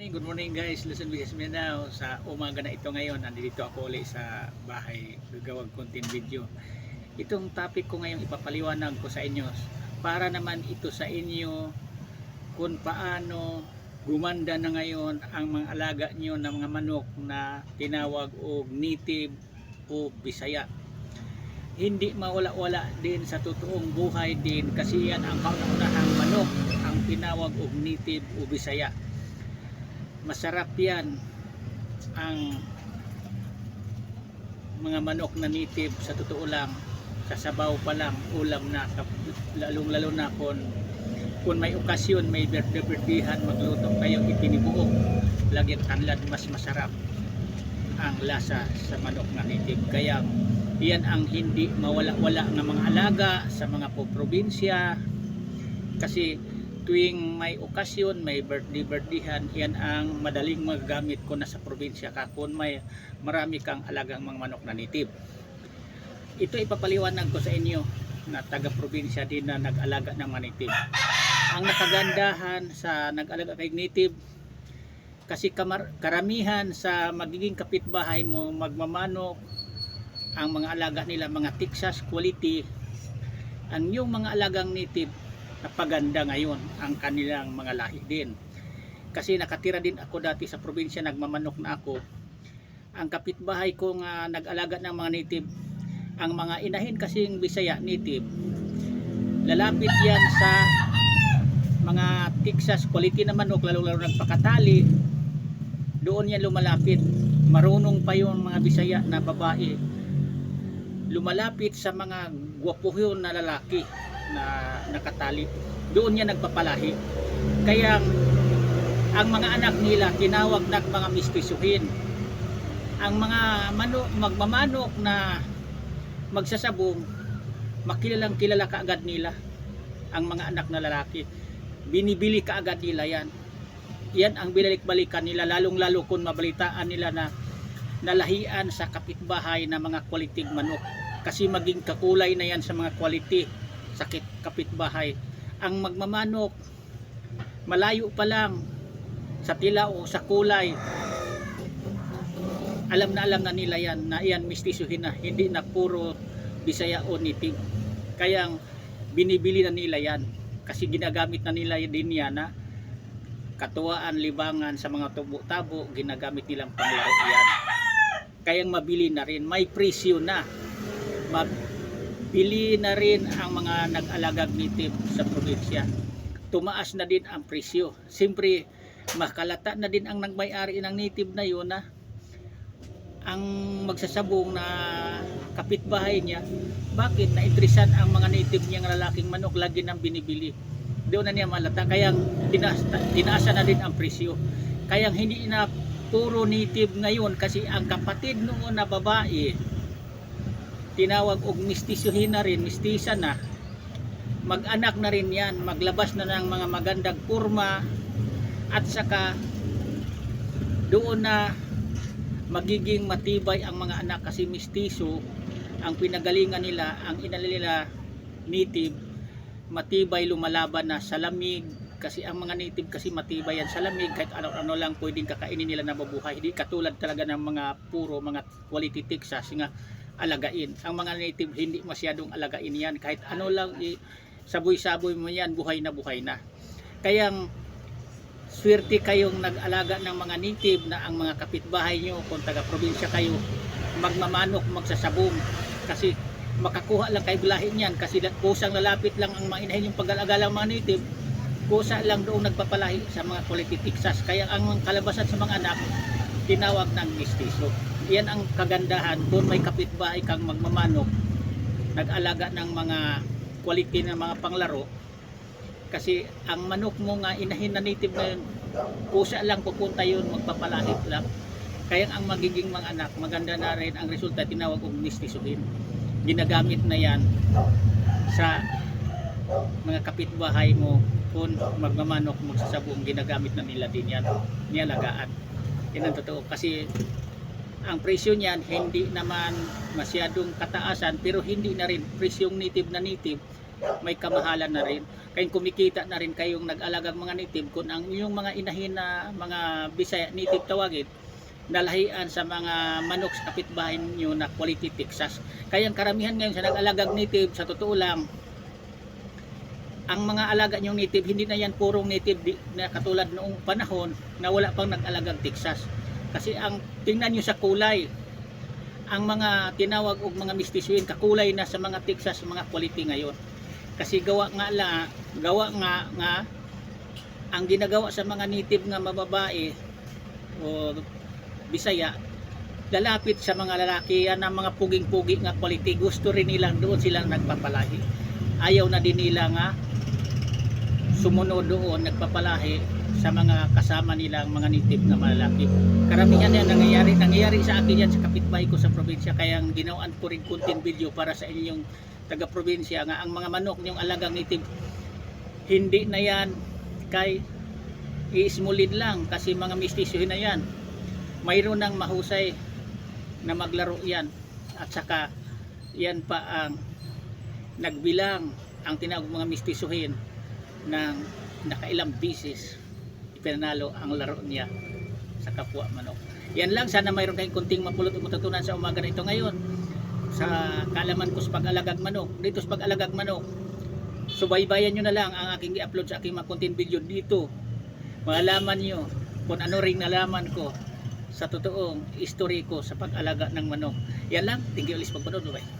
Good morning guys, Luzon, Visayas, Mindanao. Sa umaga na ito ngayon, nandito ako ulit sa bahay, gagawag content video. Itong topic ko ngayon ipapaliwanag ko sa inyo para naman ito sa inyo kung paano gumanda na ngayon ang mga alaga nyo ng mga manok na tinawag o native o bisaya. Hindi mawala-wala din sa totoong buhay din kasi yan ang kauna-unahang manok ang tinawag o native o bisaya masarap yan. Ang mga manok na native sa totoo lang sa sabaw pa lang ulam na. Lalong lalo na kung kung may okasyon may birthdayan magluto kayo itinibuok lagyan tanlad mas masarap ang lasa sa manok na native. Kaya yan ang hindi mawala-wala ng mga alaga sa mga po probinsya kasi tuwing may okasyon, may birthday birthdayhan, yan ang madaling magagamit ko na sa probinsya ka kung may marami kang alagang mga manok na native. Ito ipapaliwanag ko sa inyo na taga probinsya din na nag-alaga ng mga native. Ang nakagandahan sa nag-alaga kay native kasi kamar, karamihan sa magiging kapitbahay mo magmamanok ang mga alaga nila mga Texas quality ang yung mga alagang native napaganda ngayon ang kanilang mga lahi din. Kasi nakatira din ako dati sa probinsya, nagmamanok na ako. Ang kapitbahay ko nga nag-alaga ng mga native, ang mga inahin kasing Bisaya native, lalapit yan sa mga Texas quality na manok, lalo-lalo nagpakatali, doon yan lumalapit. Marunong pa yung mga Bisaya na babae lumalapit sa mga gwapuhyon na lalaki na nakatali. Doon niya nagpapalahi. Kaya ang mga anak nila tinawag na mga mistisuhin ang mga manok, magmamanok na magsasabong makilalang kilala kaagad nila ang mga anak na lalaki. Binibili kaagad nila yan. Yan ang binalik-balikan nila lalong lalo kung mabalitaan nila na nalahian sa kapitbahay na mga quality manok. Kasi maging kakulay na yan sa mga quality sakit kapitbahay. Ang magmamanok malayo pa lang sa tila o sa kulay. Alam na alam na nila yan na yan mistisuhin na hindi na puro bisaya o native. Kaya binibili na nila yan kasi ginagamit na nila din yan na katuwaan libangan sa mga tubo-tabo ginagamit nilang panglaro yan. Kayang mabili na rin. May presyo na mabili na rin ang mga nag-alagag native sa probinsya. Tumaas na din ang presyo. Siyempre makalata na din ang nagmay-ari ng native na yun na ang magsasabong na kapitbahay niya. Bakit nainteresan ang mga native niyang lalaking manok lagi nang binibili? Doon na niya malata. Kaya tinaas, tinaasa na din ang presyo. Kaya hindi na puro native ngayon kasi ang kapatid noon na babae tinawag og mistisyuhin na rin, mistisa na. Mag-anak na rin yan maglabas na ng mga magandang kurma at saka doon na magiging matibay ang mga anak kasi mistiso ang pinagalingan nila ang inalila native matibay lumalaban na sa lamig kasi ang mga native kasi matibay yan sa lamig kahit ano-ano lang pwedeng kakainin nila na mabuhay. Hindi katulad talaga ng mga puro mga quality Texas nga alagain. Ang mga native hindi masyadong alagain yan. Kahit ano lang saboy-saboy mo yan buhay na buhay na. Kaya swerte kayong nag-alaga ng mga native na ang mga kapitbahay nyo kung taga probinsya kayo magmamanok magsasabong. Kasi makakuha lang kay bulahin yan kasi kusang lalapit lang ang mga inahin yung pag-alagala ng mga native kusa lang doon nagpapalahi sa mga quality Texas kaya ang kalabasan sa mga anak tinawag ng mistiso yan ang kagandahan. Kung may kapitbahay kang magmamanok nag-alaga ng mga quality ng mga panglaro kasi ang manok mo nga inahin na native na yun. Kusa lang pupunta yun magpapalahit lang. Kaya ang magiging mga anak maganda na rin ang resulta tinawag og mistisuhin. Ginagamit na yan sa mga kapitbahay mo. Kung magmamanok magsasabong ginagamit na nila din yan. Nialagaan. Yan ang totoo. Kasi ang presyo niyan hindi naman masyadong kataasan pero hindi na rin presyong native na native may kamahalan na rin. Kayong kumikita na rin kayong nag-alagang mga native kung ang yung mga inahin na mga Bisaya native tawagin nalahian sa mga manok sa kapitbahay nyo na quality Texas. Kaya ang karamihan ngayon sa nag-alagang native, sa totoo lang, ang mga alaga nyong native, hindi na yan purong native na katulad noong panahon na wala pang nag-alagang Texas. Kasi ang tingnan nyo sa kulay, ang mga tinawag og mga mistisuin kakulay na sa mga Texas mga quality ngayon. Kasi gawa nga la, gawa nga nga ang ginagawa sa mga native nga mababae o Bisaya lalapit sa mga lalaki. Yan ang mga puging-pugi nga quality gusto rin nilang doon silang nagpapalahi. Ayaw na din nila nga sumunod doon nagpapalahi sa mga kasama nilang mga native na malalaki karamihan yan nangyayari nangyayari sa akin yan sa kapitbahay ko sa probinsya. Kaya ginawaan ko rin content video para sa inyong taga probinsya nga ang mga manok niyong alagang native hindi na yan kay iismulin lang kasi mga mistisyohin na yan. Mayroon ng mahusay na maglaro yan. At saka yan pa ang nagbilang ang tinawag mga mistisuhin ng nakailang bisis ipinanalo ang laro niya sa kapwa manok yan lang sana mayroon kayong kunting mapulot o matutunan sa umaga na ito ngayon sa kalaman ko sa pag-alagag manok dito sa pag-alagag manok subaybayan nyo na lang ang aking i-upload sa aking mga content video dito malaman nyo kung ano ring nalaman ko sa totoong history ko sa pag-alaga ng manok. Yan lang. Thank you ulit pagpanood. Bye.